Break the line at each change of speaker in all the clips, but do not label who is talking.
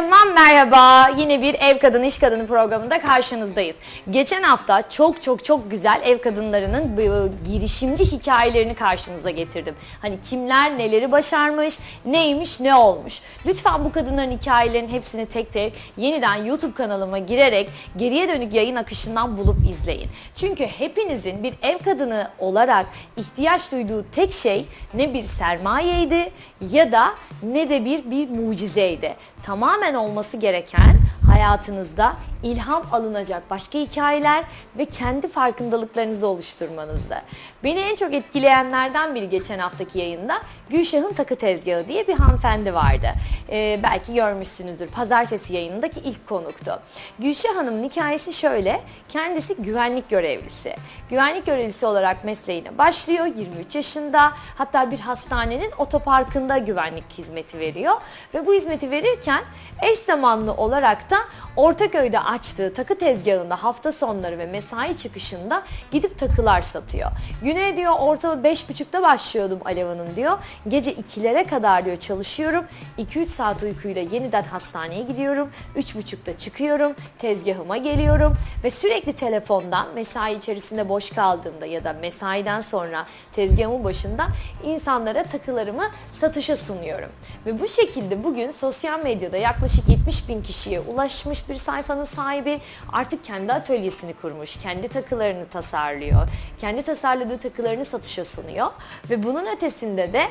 Kocaman merhaba. Yine bir Ev Kadını İş Kadını programında karşınızdayız. Geçen hafta çok çok çok güzel ev kadınlarının bu girişimci hikayelerini karşınıza getirdim. Hani kimler neleri başarmış, neymiş, ne olmuş. Lütfen bu kadınların hikayelerinin hepsini tek tek yeniden YouTube kanalıma girerek geriye dönük yayın akışından bulup izleyin. Çünkü hepinizin bir ev kadını olarak ihtiyaç duyduğu tek şey ne bir sermayeydi ya da ne de bir bir mucizeydi. Tamamen olması gereken hayatınızda ilham alınacak başka hikayeler ve kendi farkındalıklarınızı oluşturmanızda. Beni en çok etkileyenlerden biri geçen haftaki yayında Gülşah'ın takı tezgahı diye bir hanımefendi vardı. Ee, belki görmüşsünüzdür. Pazartesi yayınındaki ilk konuktu. Gülşah Hanım'ın hikayesi şöyle. Kendisi güvenlik görevlisi. Güvenlik görevlisi olarak mesleğine başlıyor 23 yaşında. Hatta bir hastanenin otoparkında güvenlik hizmeti veriyor. Ve bu hizmeti verirken eş zamanlı olarak da Ortaköy'de açtığı takı tezgahında hafta sonları ve mesai çıkışında gidip takılar satıyor. Güne diyor ortalama 5.30'da başlıyordum Alev Hanım diyor. Gece 2'lere kadar diyor çalışıyorum. 2-3 saat uykuyla yeniden hastaneye gidiyorum. 3.30'da çıkıyorum. Tezgahıma geliyorum ve sürekli telefondan mesai içerisinde boş kaldığımda ya da mesaiden sonra tezgahımın başında insanlara takılarımı satışa sunuyorum. Ve bu şekilde bugün sosyal medyada yaklaşık 70 bin kişiye ulaşmış bir sayfanın sahibi artık kendi atölyesini kurmuş, kendi takılarını tasarlıyor, kendi tasarladığı takılarını satışa sunuyor ve bunun ötesinde de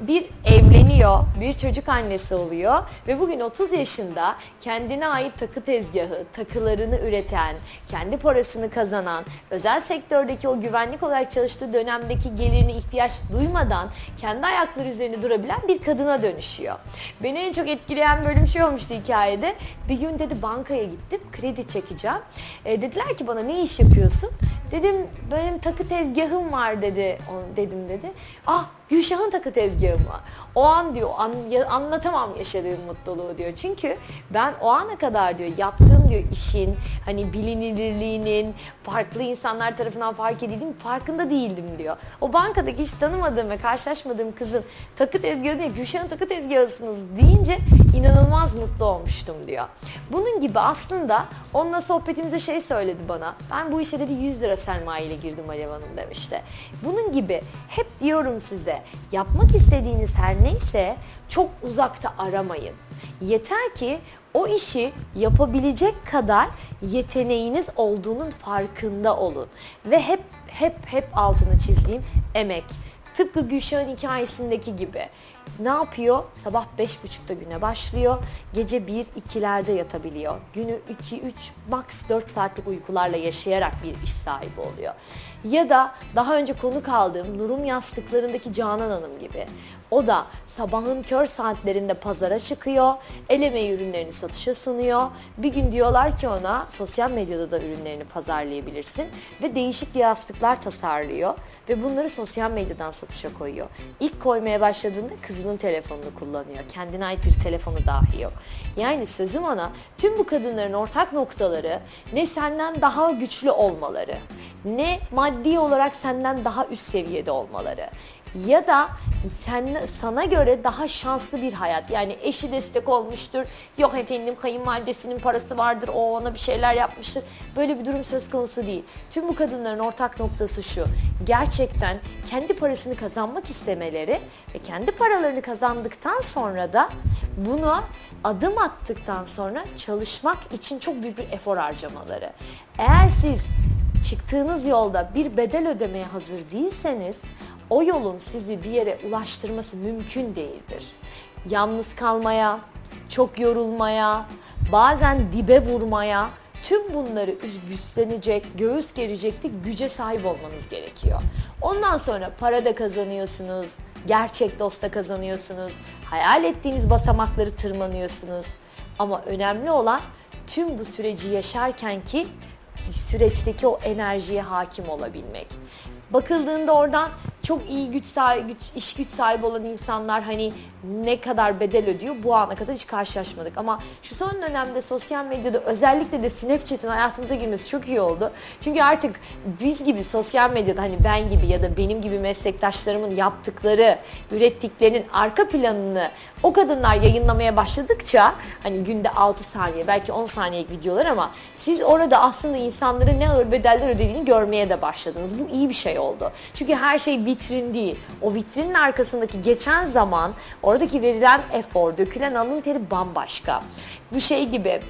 bir evleniyor, bir çocuk annesi oluyor ve bugün 30 yaşında kendine ait takı tezgahı, takılarını üreten, kendi parasını kazanan, özel sektördeki o güvenlik olarak çalıştığı dönemdeki gelirini ihtiyaç duymadan kendi ayakları üzerinde durabilen bir kadına dönüşüyor. Beni en çok etkileyen bölüm şey olmuştu hikayede. Bir gün dedi bankaya gittim, kredi çekeceğim. E, dediler ki bana ne iş yapıyorsun? Dedim benim takı tezgahım var dedi. Dedim dedi. Ah Gülşah'ın takı tezgahı mı? O an diyor an, anlatamam yaşadığım mutluluğu diyor. Çünkü ben o ana kadar diyor yaptığım diyor işin hani bilinirliğinin farklı insanlar tarafından fark edildiğim farkında değildim diyor. O bankadaki hiç tanımadığım ve karşılaşmadığım kızın takı tezgahı diye Gülşah'ın takı tezgahısınız deyince inanılmaz mutlu olmuştum diyor. Bunun gibi aslında onunla sohbetimize şey söyledi bana. Ben bu işe dedi 100 lira sermaye ile girdim Alev Hanım demişti. Bunun gibi hep diyorum size yapmak istediğiniz her neyse çok uzakta aramayın. Yeter ki o işi yapabilecek kadar yeteneğiniz olduğunun farkında olun. Ve hep hep hep altını çizdiğim emek. Tıpkı Gülşah'ın hikayesindeki gibi. Ne yapıyor? Sabah 5.30'da güne başlıyor. Gece 1-2'lerde yatabiliyor. Günü 2-3 max 4 saatlik uykularla yaşayarak bir iş sahibi oluyor. Ya da daha önce konuk aldığım Nurum Yastıklarındaki Canan Hanım gibi. O da sabahın kör saatlerinde pazara çıkıyor, el emeği ürünlerini satışa sunuyor. Bir gün diyorlar ki ona sosyal medyada da ürünlerini pazarlayabilirsin ve değişik yastıklar tasarlıyor ve bunları sosyal medyadan satışa koyuyor. İlk koymaya başladığında kızının telefonunu kullanıyor. Kendine ait bir telefonu dahi yok. Yani sözüm ona tüm bu kadınların ortak noktaları ne senden daha güçlü olmaları, ne maddi olarak senden daha üst seviyede olmaları ya da sen, sana göre daha şanslı bir hayat. Yani eşi destek olmuştur. Yok efendim kayınvalidesinin parası vardır. O ona bir şeyler yapmıştır. Böyle bir durum söz konusu değil. Tüm bu kadınların ortak noktası şu. Gerçekten kendi parasını kazanmak istemeleri ve kendi paralarını kazandıktan sonra da buna adım attıktan sonra çalışmak için çok büyük bir efor harcamaları. Eğer siz çıktığınız yolda bir bedel ödemeye hazır değilseniz o yolun sizi bir yere ulaştırması mümkün değildir. Yalnız kalmaya, çok yorulmaya, bazen dibe vurmaya, tüm bunları üstlenecek, göğüs gereceklik güce sahip olmanız gerekiyor. Ondan sonra para da kazanıyorsunuz, gerçek dosta kazanıyorsunuz, hayal ettiğiniz basamakları tırmanıyorsunuz. Ama önemli olan tüm bu süreci yaşarken ki süreçteki o enerjiye hakim olabilmek. Bakıldığında oradan çok iyi güç sahibi, güç, iş güç sahibi olan insanlar hani ne kadar bedel ödüyor bu ana kadar hiç karşılaşmadık. Ama şu son dönemde sosyal medyada özellikle de Snapchat'in hayatımıza girmesi çok iyi oldu. Çünkü artık biz gibi sosyal medyada hani ben gibi ya da benim gibi meslektaşlarımın yaptıkları, ürettiklerinin arka planını o kadınlar yayınlamaya başladıkça hani günde 6 saniye belki 10 saniyelik videolar ama siz orada aslında insanların ne ağır bedeller ödediğini görmeye de başladınız. Bu iyi bir şey oldu. Çünkü her şey vitrin değil. O vitrinin arkasındaki geçen zaman oradaki verilen efor, dökülen alın teri bambaşka. Bu şey gibi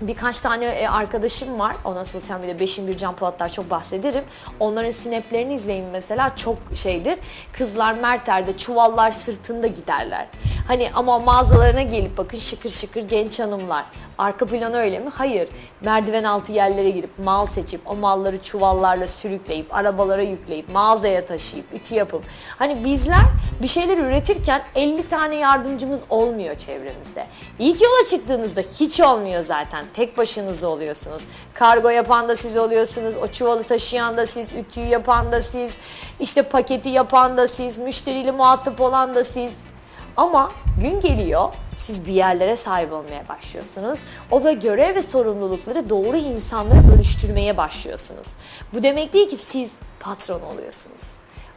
Birkaç tane e, arkadaşım var. Ona sosyal medyada Beşin bir Can Polatlar çok bahsederim. Onların snaplerini izleyin mesela çok şeydir. Kızlar Merter'de çuvallar sırtında giderler. Hani ama mağazalarına gelip bakın şıkır şıkır genç hanımlar. Arka planı öyle mi? Hayır. Merdiven altı yerlere girip mal seçip o malları çuvallarla sürükleyip arabalara yükleyip mağazaya taşıyıp ütü yapıp hani bizler bir şeyler üretirken 50 tane yardımcımız olmuyor çevremizde. İlk yola çıktığınızda hiç olmuyor zaten. Tek başınıza oluyorsunuz. Kargo yapan da siz oluyorsunuz. O çuvalı taşıyan da siz, ütüyü yapan da siz, işte paketi yapan da siz, müşteriyle muhatap olan da siz. Ama gün geliyor siz bir yerlere sahip olmaya başlıyorsunuz. O ve görev ve sorumlulukları doğru insanlara bölüştürmeye başlıyorsunuz. Bu demek değil ki siz patron oluyorsunuz.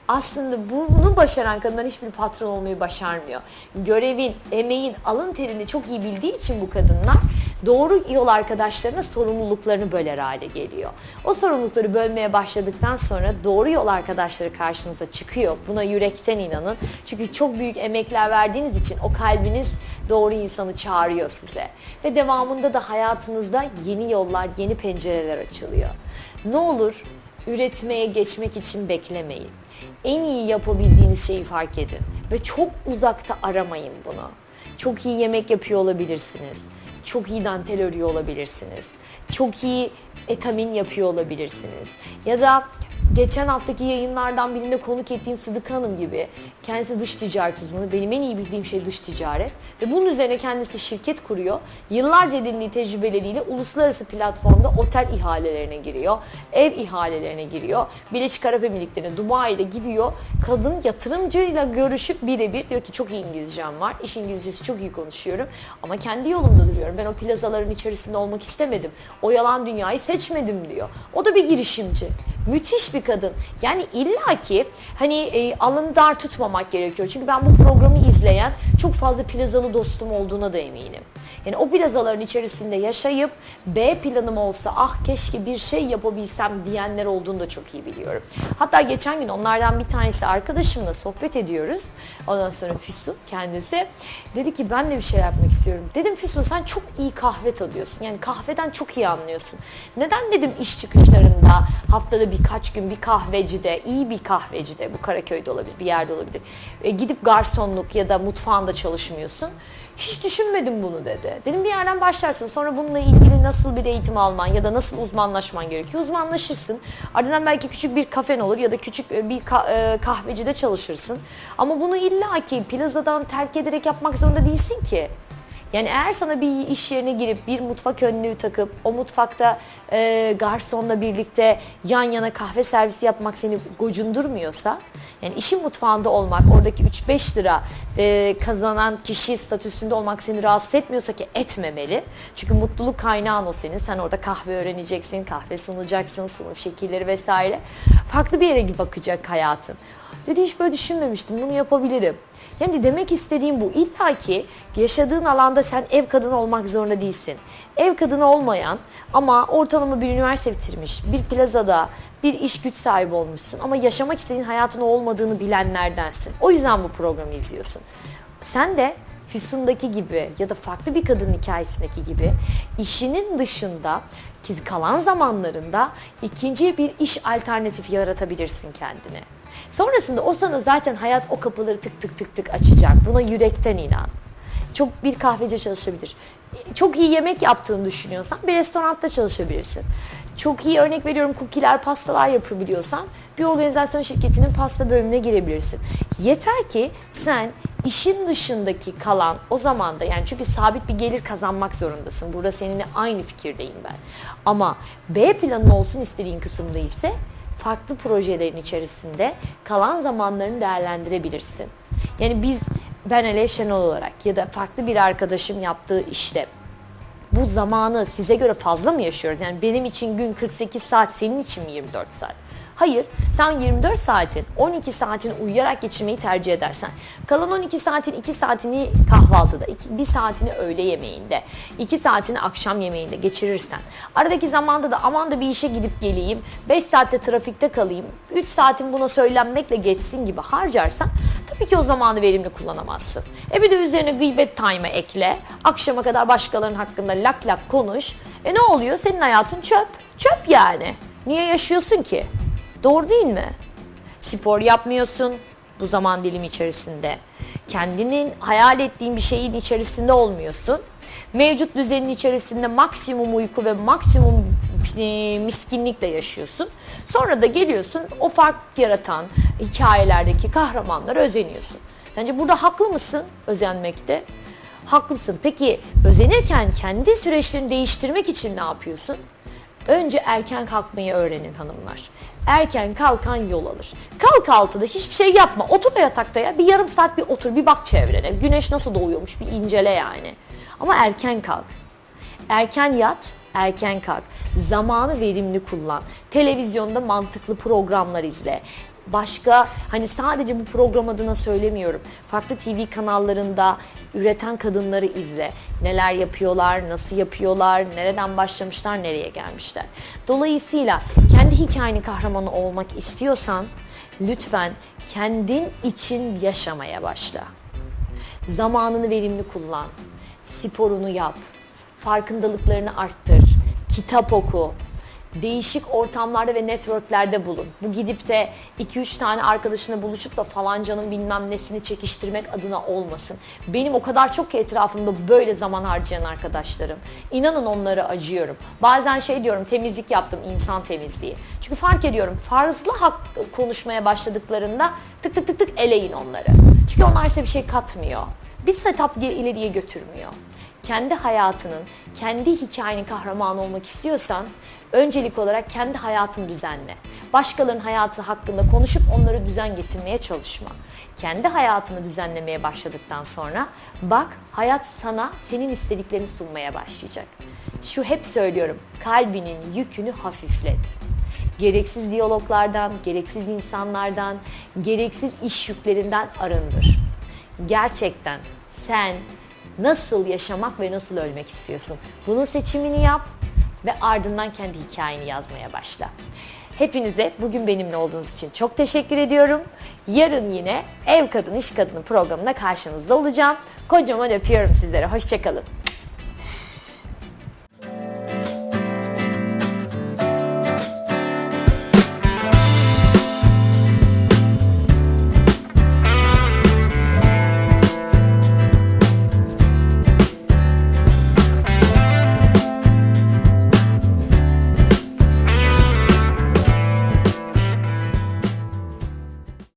Aslında bunu başaran kadınlar hiçbir patron olmayı başarmıyor. Görevin, emeğin, alın terini çok iyi bildiği için bu kadınlar doğru yol arkadaşlarına sorumluluklarını böler hale geliyor. O sorumlulukları bölmeye başladıktan sonra doğru yol arkadaşları karşınıza çıkıyor. Buna yürekten inanın. Çünkü çok büyük emekler verdiğiniz için o kalbiniz doğru insanı çağırıyor size. Ve devamında da hayatınızda yeni yollar, yeni pencereler açılıyor. Ne olur üretmeye geçmek için beklemeyin. En iyi yapabildiğiniz şeyi fark edin ve çok uzakta aramayın bunu. Çok iyi yemek yapıyor olabilirsiniz. Çok iyi dantel örüyor olabilirsiniz. Çok iyi etamin yapıyor olabilirsiniz. Ya da geçen haftaki yayınlardan birinde konuk ettiğim Sıdık Hanım gibi kendisi dış ticaret uzmanı. Benim en iyi bildiğim şey dış ticaret. Ve bunun üzerine kendisi şirket kuruyor. Yıllarca edindiği tecrübeleriyle uluslararası platformda otel ihalelerine giriyor. Ev ihalelerine giriyor. Birleşik Arap Emirlikleri'ne, Dubai'de gidiyor. Kadın yatırımcıyla görüşüp birebir diyor ki çok iyi İngilizcem var. İş İngilizcesi çok iyi konuşuyorum. Ama kendi yolumda duruyorum. Ben o plazaların içerisinde olmak istemedim. O yalan dünyayı seçmedim diyor. O da bir girişimci. Müthiş bir kadın. Yani illaki hani e, alını dar tutmamak gerekiyor. Çünkü ben bu programı izleyen çok fazla plazalı dostum olduğuna da eminim. Yani o plazaların içerisinde yaşayıp B planım olsa ah keşke bir şey yapabilsem diyenler olduğunu da çok iyi biliyorum. Hatta geçen gün onlardan bir tanesi arkadaşımla sohbet ediyoruz. Ondan sonra Füsun kendisi dedi ki ben de bir şey yapmak istiyorum. Dedim Füsun sen çok iyi kahve tadıyorsun. Yani kahveden çok iyi anlıyorsun. Neden dedim iş çıkışlarında haftada birkaç gün bir kahvecide, iyi bir kahvecide, bu Karaköy'de olabilir, bir yerde olabilir. E, gidip garsonluk ya da mutfağında çalışmıyorsun. Hiç düşünmedim bunu dedi. Dedim bir yerden başlarsın. Sonra bununla ilgili nasıl bir eğitim alman ya da nasıl uzmanlaşman gerekiyor. Uzmanlaşırsın. Ardından belki küçük bir kafen olur ya da küçük bir ka- e, kahvecide çalışırsın. Ama bunu illaki plazadan terk ederek yapmak zorunda değilsin ki. Yani eğer sana bir iş yerine girip bir mutfak önlüğü takıp o mutfakta e, garsonla birlikte yan yana kahve servisi yapmak seni gocundurmuyorsa yani işin mutfağında olmak, oradaki 3-5 lira e, kazanan kişi statüsünde olmak seni rahatsız etmiyorsa ki etmemeli. Çünkü mutluluk kaynağın o senin. Sen orada kahve öğreneceksin, kahve sunacaksın, sunum şekilleri vesaire. Farklı bir yere bakacak hayatın. Dedi hiç böyle düşünmemiştim, bunu yapabilirim. Yani demek istediğim bu. İlla ki yaşadığın alanda sen ev kadını olmak zorunda değilsin. Ev kadını olmayan ama ortalama bir üniversite bitirmiş, bir plazada bir iş güç sahibi olmuşsun ama yaşamak istediğin hayatın olmadığını bilenlerdensin. O yüzden bu programı izliyorsun. Sen de Füsun'daki gibi ya da farklı bir kadın hikayesindeki gibi işinin dışında kalan zamanlarında ikinci bir iş alternatifi yaratabilirsin kendine. Sonrasında o sana zaten hayat o kapıları tık tık tık tık açacak. Buna yürekten inan. Çok bir kahveci çalışabilir. Çok iyi yemek yaptığını düşünüyorsan bir restoranda çalışabilirsin. Çok iyi örnek veriyorum kukiler, pastalar yapabiliyorsan bir organizasyon şirketinin pasta bölümüne girebilirsin. Yeter ki sen işin dışındaki kalan o zaman da yani çünkü sabit bir gelir kazanmak zorundasın. Burada seninle aynı fikirdeyim ben. Ama B planın olsun istediğin kısımda ise farklı projelerin içerisinde kalan zamanlarını değerlendirebilirsin. Yani biz ben Alev Şenol olarak ya da farklı bir arkadaşım yaptığı işte bu zamanı size göre fazla mı yaşıyoruz? Yani benim için gün 48 saat, senin için mi 24 saat? Hayır, sen 24 saatin 12 saatini uyuyarak geçirmeyi tercih edersen, kalan 12 saatin 2 saatini kahvaltıda, 1 saatini öğle yemeğinde, 2 saatini akşam yemeğinde geçirirsen, aradaki zamanda da aman da bir işe gidip geleyim, 5 saatte trafikte kalayım, 3 saatin buna söylenmekle geçsin gibi harcarsan tabii ki o zamanı verimli kullanamazsın. E bir de üzerine gıybet time'ı ekle, akşama kadar başkalarının hakkında lak lak konuş. E ne oluyor? Senin hayatın çöp. Çöp yani. Niye yaşıyorsun ki? Doğru değil mi? Spor yapmıyorsun bu zaman dilimi içerisinde. Kendinin hayal ettiğin bir şeyin içerisinde olmuyorsun. Mevcut düzenin içerisinde maksimum uyku ve maksimum e, miskinlikle yaşıyorsun. Sonra da geliyorsun o fark yaratan hikayelerdeki kahramanlara özeniyorsun. Sence burada haklı mısın özenmekte? Haklısın. Peki özenirken kendi süreçlerini değiştirmek için ne yapıyorsun? Önce erken kalkmayı öğrenin hanımlar. Erken kalkan yol alır. Kalk altıda hiçbir şey yapma. Otur yatakta ya. Bir yarım saat bir otur. Bir bak çevrene. Güneş nasıl doğuyormuş bir incele yani. Ama erken kalk. Erken yat, erken kalk. Zamanı verimli kullan. Televizyonda mantıklı programlar izle. Başka hani sadece bu program adına söylemiyorum. Farklı TV kanallarında üreten kadınları izle. Neler yapıyorlar, nasıl yapıyorlar, nereden başlamışlar, nereye gelmişler. Dolayısıyla kendi hikayenin kahramanı olmak istiyorsan lütfen kendin için yaşamaya başla. Zamanını verimli kullan. Sporunu yap. Farkındalıklarını arttır. Kitap oku. Değişik ortamlarda ve networklerde bulun. Bu gidip de 2-3 tane arkadaşına buluşup da falancanın bilmem nesini çekiştirmek adına olmasın. Benim o kadar çok ki etrafımda böyle zaman harcayan arkadaşlarım. İnanın onlara acıyorum. Bazen şey diyorum temizlik yaptım insan temizliği. Çünkü fark ediyorum fazla hak konuşmaya başladıklarında tık tık tık tık eleyin onları. Çünkü onlar size bir şey katmıyor. Bir setup diye ileriye götürmüyor. Kendi hayatının, kendi hikayenin kahramanı olmak istiyorsan öncelik olarak kendi hayatını düzenle. Başkalarının hayatı hakkında konuşup onları düzen getirmeye çalışma. Kendi hayatını düzenlemeye başladıktan sonra bak hayat sana senin istediklerini sunmaya başlayacak. Şu hep söylüyorum kalbinin yükünü hafiflet. Gereksiz diyaloglardan, gereksiz insanlardan, gereksiz iş yüklerinden arındır. Gerçekten sen nasıl yaşamak ve nasıl ölmek istiyorsun? Bunun seçimini yap ve ardından kendi hikayeni yazmaya başla. Hepinize bugün benimle olduğunuz için çok teşekkür ediyorum. Yarın yine Ev Kadını İş Kadını programında karşınızda olacağım. Kocaman öpüyorum sizlere. Hoşçakalın.